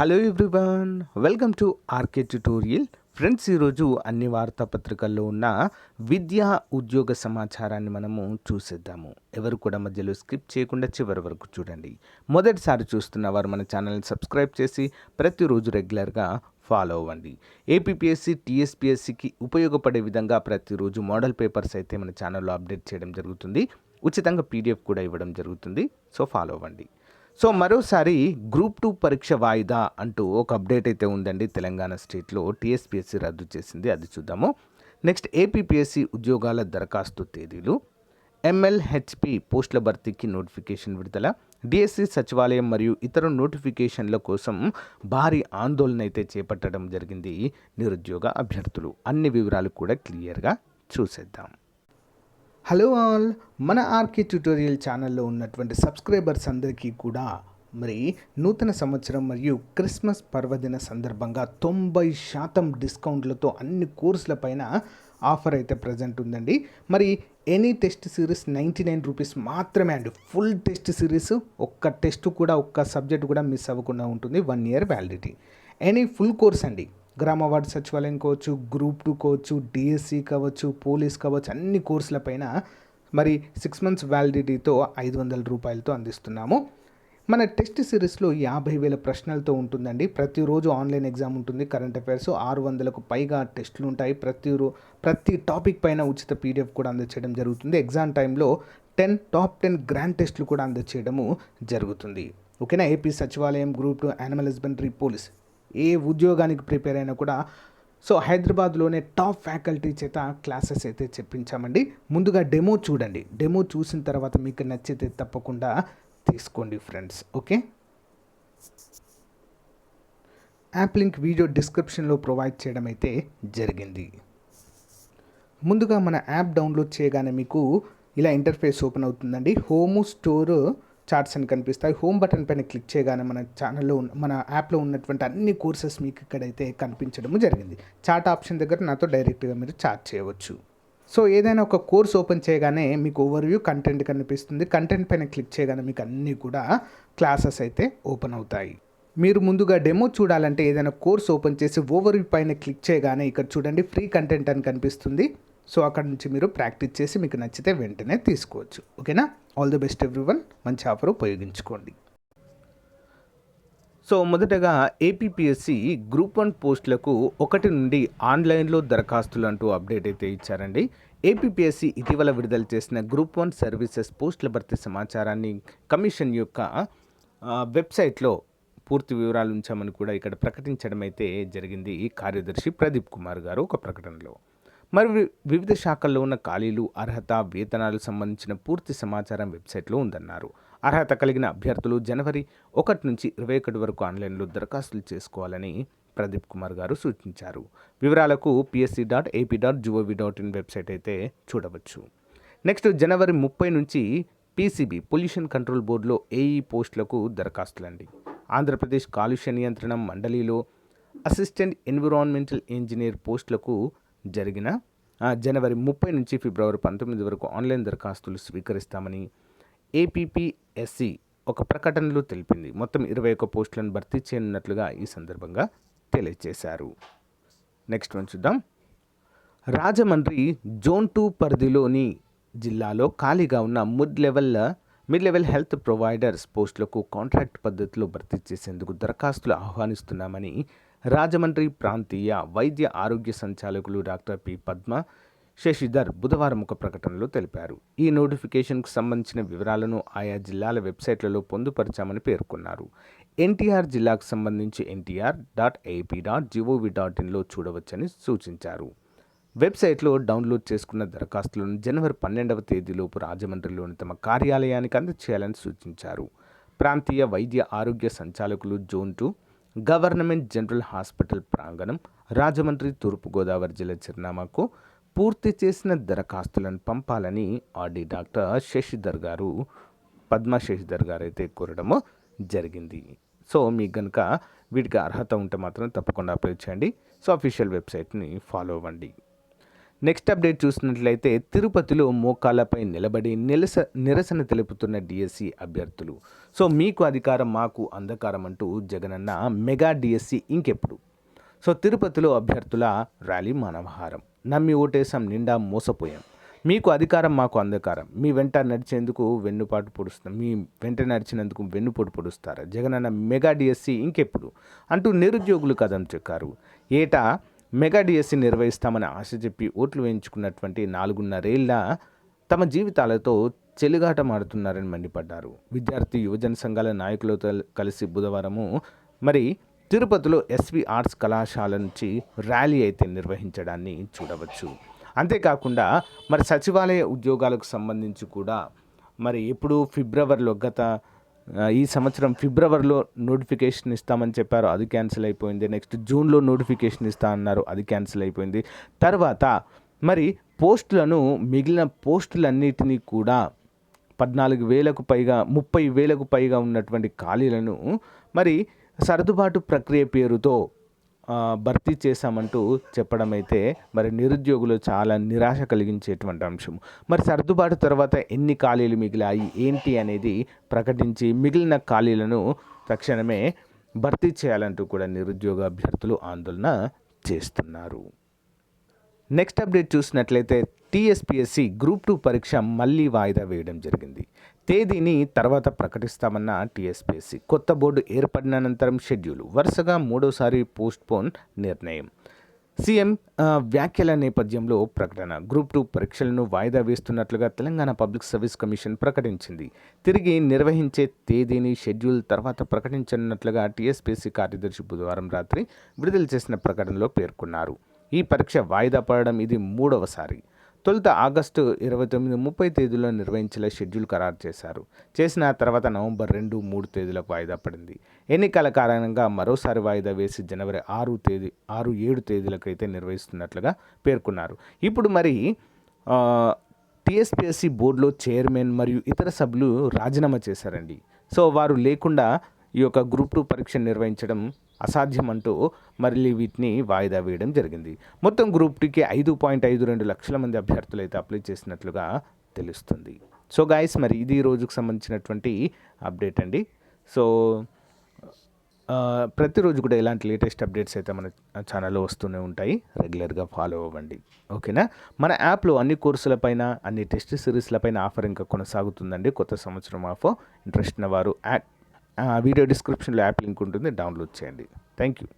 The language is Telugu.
Hello everyone welcome to RK tutorial friends ఈరోజు అన్ని వార్తాపత్రికల్లో ఉన్న విద్యా ఉద్యోగ సమాచారాన్ని మనము చూసేద్దాము. ఎవరు కూడా మధ్యలో స్కిప్ చేయకుండా చివరి వరకు చూడండి. మొదటిసారి చూస్తున్న వారు మన ఛానల్ని సబ్స్క్రైబ్ చేసి ప్రతిరోజు రెగ్యులర్గా ఫాలో అవ్వండి. ఏపీఎస్సి టీఎస్పీఎస్సికి ఉపయోగపడే విధంగా ప్రతిరోజు మోడల్ పేపర్స్ అయితే మన ఛానల్లో అప్డేట్ చేయడం జరుగుతుంది. ఉచితంగా పీడిఎఫ్ కూడా ఇవ్వడం జరుగుతుంది. సో ఫాలో అవ్వండి. సో మరోసారి గ్రూప్ టూ పరీక్ష వాయిదా అంటూ ఒక అప్డేట్ అయితే ఉందండి తెలంగాణ స్టేట్లో టీఎస్పీఎస్సీ రద్దు చేసింది. అది చూద్దాము. నెక్స్ట్ ఏపీపీఎస్సీ ఉద్యోగాల దరఖాస్తు తేదీలు. ఎంఎల్హెచ్పి పోస్టుల భర్తీకి నోటిఫికేషన్ విడుదల. డిఎస్సి సచివాలయం మరియు ఇతర నోటిఫికేషన్ల కోసం భారీ ఆందోళన అయితే చేపట్టడం జరిగింది. నిరుద్యోగ అభ్యర్థులు. అన్ని వివరాలు కూడా క్లియర్గా చూసేద్దాం. హలో ఆల్ మన ఆర్కే ట్యూటోరియల్ ఛానల్లో ఉన్నటువంటి సబ్స్క్రైబర్స్ అందరికీ కూడా మరి నూతన సంవత్సరం మరియు క్రిస్మస్ పర్వదిన సందర్భంగా తొంభై శాతం డిస్కౌంట్లతో అన్ని కోర్సుల పైన ఆఫర్ అయితే ప్రజెంట్ ఉందండి. మరి any test series ninety nine rupees మాత్రమే అండి. ఫుల్ టెస్ట్ సిరీస్ ఒక్క టెస్ట్ కూడా ఒక్క సబ్జెక్ట్ కూడా మిస్ అవ్వకుండా ఉంటుంది. One year validity. Any full course అండి. గ్రామ వార్డు సచివాలయం కావచ్చు గ్రూప్ టూ కావచ్చు డిఎస్సి కావచ్చు పోలీస్ కావచ్చు అన్ని కోర్సులపైన మరి సిక్స్ మంత్స్ వ్యాలిడిటీతో ఐదు వందల రూపాయలతో అందిస్తున్నాము. మన టెస్ట్ సిరీస్లో యాభై వేల ప్రశ్నలతో ఉంటుందండి. ప్రతిరోజు ఆన్లైన్ ఎగ్జామ్ ఉంటుంది కరెంట్ అఫైర్స్ ఆరు వందలకు పైగా టెస్టులు ఉంటాయి. ప్రతి రో ప్రతి టాపిక్ పైన ఉచిత పీడిఎఫ్ కూడా అందచేయడం జరుగుతుంది. ఎగ్జామ్ టైంలో టెన్ టాప్ టెన్ గ్రాండ్ టెస్టులు కూడా అందచేయడము జరుగుతుంది. ఓకేనా? ఏపీ సచివాలయం group two animal husbandry police ఏ ఉద్యోగానికి ప్రిపేర్ అయినా కూడా. సో హైదరాబాద్లోనే టాప్ ఫ్యాకల్టీ చేత క్లాసెస్ అయితే చెప్పించామండి. ముందుగా డెమో చూడండి. డెమో చూసిన తర్వాత మీకు నచ్చితే తప్పకుండా తీసుకోండి friends. Okay? App link video డిస్క్రిప్షన్లో ప్రొవైడ్ చేయడం అయితే జరిగింది. ముందుగా మన యాప్ డౌన్లోడ్ చేయగానే మీకు ఇలా ఇంటర్ఫేస్ ఓపెన్ అవుతుందండి. హోము స్టోర్ చార్ట్స్ అని కనిపిస్తాయి. హోమ్ బటన్ పైన క్లిక్ చేయగానే మన ఛానల్లో ఉన్న మన యాప్లో ఉన్నటువంటి అన్ని కోర్సెస్ మీకు ఇక్కడైతే కనిపించడం జరిగింది. చార్ట్ ఆప్షన్ దగ్గర నాతో డైరెక్ట్గా మీరు చార్ట్ చేయవచ్చు. సో ఏదైనా ఒక కోర్స్ ఓపెన్ చేయగానే మీకు ఓవర్వ్యూ కంటెంట్ కనిపిస్తుంది. కంటెంట్ పైన క్లిక్ చేయగానే మీకు అన్నీ కూడా క్లాసెస్ అయితే ఓపెన్ అవుతాయి. మీరు ముందుగా డెమో చూడాలంటే ఏదైనా కోర్స్ ఓపెన్ చేసి ఓవర్వ్యూ పైన క్లిక్ చేయగానే ఇక్కడ చూడండి ఫ్రీ కంటెంట్ అని కనిపిస్తుంది. సో అక్కడ నుంచి మీరు ప్రాక్టీస్ చేసి మీకు నచ్చితే వెంటనే తీసుకోవచ్చు. ఓకేనా? ఆల్ ది బెస్ట్ ఎవ్రీవన్ మంచి ఆఫర్ ఉపయోగించుకోండి. సో మొదటగా ఏపీపీఎస్సి గ్రూప్ వన్ పోస్టులకు ఒకటి నుండి ఆన్లైన్లో దరఖాస్తులు అంటూ అప్డేట్ అయితే ఇచ్చారండి. ఏపీపీఎస్సి ఇటీవల విడుదల చేసిన గ్రూప్ వన్ సర్వీసెస్ పోస్టుల భర్తీ సమాచారాన్ని కమిషన్ యొక్క వెబ్సైట్లో పూర్తి వివరాలు ఉంచామని కూడా ఇక్కడ ప్రకటించడం అయితే జరిగింది. కార్యదర్శి ప్రదీప్ కుమార్ గారు ఒక ప్రకటనలో. మరి వివిధ శాఖల్లో ఉన్న ఖాళీలు అర్హత వేతనాలు సంబంధించిన పూర్తి సమాచారం వెబ్సైట్లో ఉందన్నారు. అర్హత కలిగిన అభ్యర్థులు జనవరి ఒకటి నుంచి ఇరవై ఒకటి వరకు ఆన్లైన్లో దరఖాస్తులు చేసుకోవాలని ప్రదీప్ కుమార్ గారు సూచించారు. వివరాలకు PSC dot AP dot GOV dot in website అయితే చూడవచ్చు. నెక్స్ట్ జనవరి ముప్పై నుంచి పీసీబీ పొల్యూషన్ కంట్రోల్ బోర్డులో ఏఈ పోస్టులకు దరఖాస్తులండి. ఆంధ్రప్రదేశ్ కాలుష్య నియంత్రణ మండలిలో అసిస్టెంట్ ఎన్విరాన్మెంటల్ ఇంజనీర్ పోస్టులకు జరిగిన జనవరి ముప్పై నుంచి ఫిబ్రవరి పంతొమ్మిది వరకు ఆన్లైన్ దరఖాస్తులు స్వీకరిస్తామని ఏపీపీఎస్సి ఒక ప్రకటనలో తెలిపింది. మొత్తం ఇరవై ఒక్క పోస్టులను భర్తీ చేయనున్నట్లుగా ఈ సందర్భంగా తెలియజేశారు. నెక్స్ట్ వన్ చూద్దాం. రాజమండ్రి జోన్ టూ పరిధిలోని జిల్లాలో ఖాళీగా ఉన్న mid level mid level health providers పోస్టులకు కాంట్రాక్ట్ పద్ధతిలో భర్తీ చేసేందుకు దరఖాస్తులు ఆహ్వానిస్తున్నామని రాజమండ్రి ప్రాంతీయ వైద్య ఆరోగ్య సంచాలకులు డాక్టర్ పి పద్మ శశిధర్ బుధవారం ఒక ప్రకటనలో తెలిపారు. ఈ నోటిఫికేషన్కు సంబంధించిన వివరాలను ఆయా జిల్లాల వెబ్సైట్లలో పొందుపరిచామని పేర్కొన్నారు. ఎన్టీఆర్ జిల్లాకు సంబంధించి NTR dot AP dot GOV dot ఇన్లో చూడవచ్చని సూచించారు. వెబ్సైట్లో డౌన్లోడ్ చేసుకున్న దరఖాస్తులను జనవరి పన్నెండవ తేదీలోపు రాజమండ్రిలోని తమ కార్యాలయానికి అందజేయాలని సూచించారు. ప్రాంతీయ వైద్య ఆరోగ్య సంచాలకులు zone two government general hospital ప్రాంగణం రాజమండ్రి తూర్పుగోదావరి జిల్లా చిరునామాకు పూర్తి చేసిన దరఖాస్తులను పంపాలని ఆర్డీ డాక్టర్ శశిధర్ గారు పద్మ శశిధర్ గారు అయితే కోరడము జరిగింది. సో మీకు కనుక వీటికి అర్హత ఉంటే మాత్రం తప్పకుండా అప్లై చేయండి. సో అఫీషియల్ వెబ్సైట్ని ఫాలో అవ్వండి. నెక్స్ట్ అప్డేట్ చూసినట్లయితే తిరుపతిలో మోకాళ్ళపై నిలబడి నిలస నిరసన తెలుపుతున్న డిఎస్సి అభ్యర్థులు. సో మీకు అధికారం మాకు అంధకారం అంటూ జగనన్న మెగా డిఎస్సి ఇంకెప్పుడు? సో తిరుపతిలో అభ్యర్థుల ర్యాలీ మానవహారం. నమ్మి ఓటేసాం నిండా మోసపోయాం. మీకు అధికారం మాకు అంధకారం. మీ వెంట నడిచేందుకు వెన్నుపాటు పొడుస్తాం మీ వెంట నడిచినందుకు వెన్నుపోటు పొడుస్తారా? జగనన్న మెగా డిఎస్సి ఇంకెప్పుడు? అంటూ నిరుద్యోగులు కథం చెక్కారు ఏటా? మెగా డిఎస్సి నిర్వహిస్తామని ఆశ చెప్పి ఓట్లు వేయించుకున్నటువంటి నాలుగున్నరేళ్ళ తమ జీవితాలతో చెలుగాట మాడుతున్నారని మండిపడ్డారు. విద్యార్థి యువజన సంఘాల నాయకులతో కలిసి బుధవారము మరి తిరుపతిలో ఎస్వి ఆర్ట్స్ కళాశాల నుంచి ర్యాలీ అయితే నిర్వహించడాన్ని చూడవచ్చు. అంతేకాకుండా మరి సచివాలయ ఉద్యోగాలకు సంబంధించి కూడా మరి ఎప్పుడు ఫిబ్రవరిలో గత ఈ సంవత్సరం ఫిబ్రవరిలో నోటిఫికేషన్ ఇస్తామని చెప్పారు. అది క్యాన్సిల్ అయిపోయింది. నెక్స్ట్ జూన్లో నోటిఫికేషన్ ఇస్తా అన్నారు. అది క్యాన్సిల్ అయిపోయింది. తర్వాత మరి పోస్టులను మిగిలిన పోస్టులన్నిటినీ కూడా పద్నాలుగు వేలకు పైగా ముప్పై వేలకు పైగా ఉన్నటువంటి ఖాళీలను మరి సర్దుబాటు ప్రక్రియ పేరుతో భర్తీ చేశామంటూ చెప్పడం అయితే మరి నిరుద్యోగులు చాలా నిరాశ కలిగించేటువంటి అంశం. మరి సర్దుబాటు తర్వాత ఎన్ని ఖాళీలు మిగిలాయి? ఏంటి అనేది ప్రకటించి మిగిలిన ఖాళీలను తక్షణమే భర్తీ చేయాలంటూ కూడా నిరుద్యోగ అభ్యర్థులు ఆందోళన చేస్తున్నారు. నెక్స్ట్ అప్డేట్ చూసినట్లయితే టీఎస్పీఎస్సి గ్రూప్ టూ పరీక్ష మళ్ళీ వాయిదా వేయడం జరిగింది. తేదీని తర్వాత ప్రకటిస్తామన్న టీఎస్పీసీ కొత్త బోర్డు ఏర్పడిన అనంతరం షెడ్యూల్. వరుసగా మూడోసారి పోస్ట్పోన్ నిర్ణయం. సీఎం వ్యాఖ్యల నేపథ్యంలో ప్రకటన. గ్రూప్ టూ పరీక్షలను వాయిదా వేస్తున్నట్లుగా తెలంగాణ పబ్లిక్ సర్వీస్ కమిషన్ ప్రకటించింది. తిరిగి నిర్వహించే తేదీని షెడ్యూల్ తర్వాత ప్రకటించనున్నట్లుగా టీఎస్పీసీ కార్యదర్శి బుధవారం రాత్రి విడుదల చేసిన ప్రకటనలో పేర్కొన్నారు. ఈ పరీక్ష వాయిదా పడడం ఇది మూడవసారి. తొలుత ఆగస్టు ఇరవై తొమ్మిది ముప్పై తేదీలో నిర్వహించేలా షెడ్యూల్ ఖరారు చేశారు. చేసిన తర్వాత నవంబర్ రెండు మూడు తేదీలకు వాయిదా పడింది. ఎన్నికల కారణంగా మరోసారి వాయిదా వేసి జనవరి ఆరు తేదీ ఆరు ఏడు తేదీలకైతే నిర్వహిస్తున్నట్లుగా పేర్కొన్నారు. ఇప్పుడు మరి ఆ, టీఎస్పీఎస్సీ బోర్డులో చైర్మన్ మరియు ఇతర సభ్యులు రాజీనామా చేశారండి. సో వారు లేకుండా ఈ యొక్క గ్రూప్ టూ పరీక్ష నిర్వహించడం అసాధ్యం అంటూ మళ్ళీ వీటిని వాయిదా వేయడం జరిగింది. మొత్తం గ్రూప్ టూకి ఐదు పాయింట్ ఐదు రెండు లక్షల మంది అభ్యర్థులు అయితే అప్లై చేసినట్లుగా తెలుస్తుంది. సో గాయస్ మరి ఇది ఈ రోజుకు సంబంధించినటువంటి అప్డేట్ అండి. సో ప్రతిరోజు కూడా ఇలాంటి లేటెస్ట్ అప్డేట్స్ అయితే మన ఛానల్లో వస్తూనే ఉంటాయి. రెగ్యులర్గా ఫాలో అవ్వండి. ఓకేనా? మన యాప్లో అన్ని కోర్సులపైన అన్ని టెస్ట్ సిరీస్లపైన ఆఫర్ ఇంకా కొనసాగుతుందండి. కొత్త సంవత్సరం ఆఫర్. ఇంట్రెస్ట్ ఉన్న వారు యాక్ట్ వీడియో డిస్క్రిప్షన్లో యాప్ లింక్ ఉంటుంది డౌన్లోడ్ చేయండి. Thank you.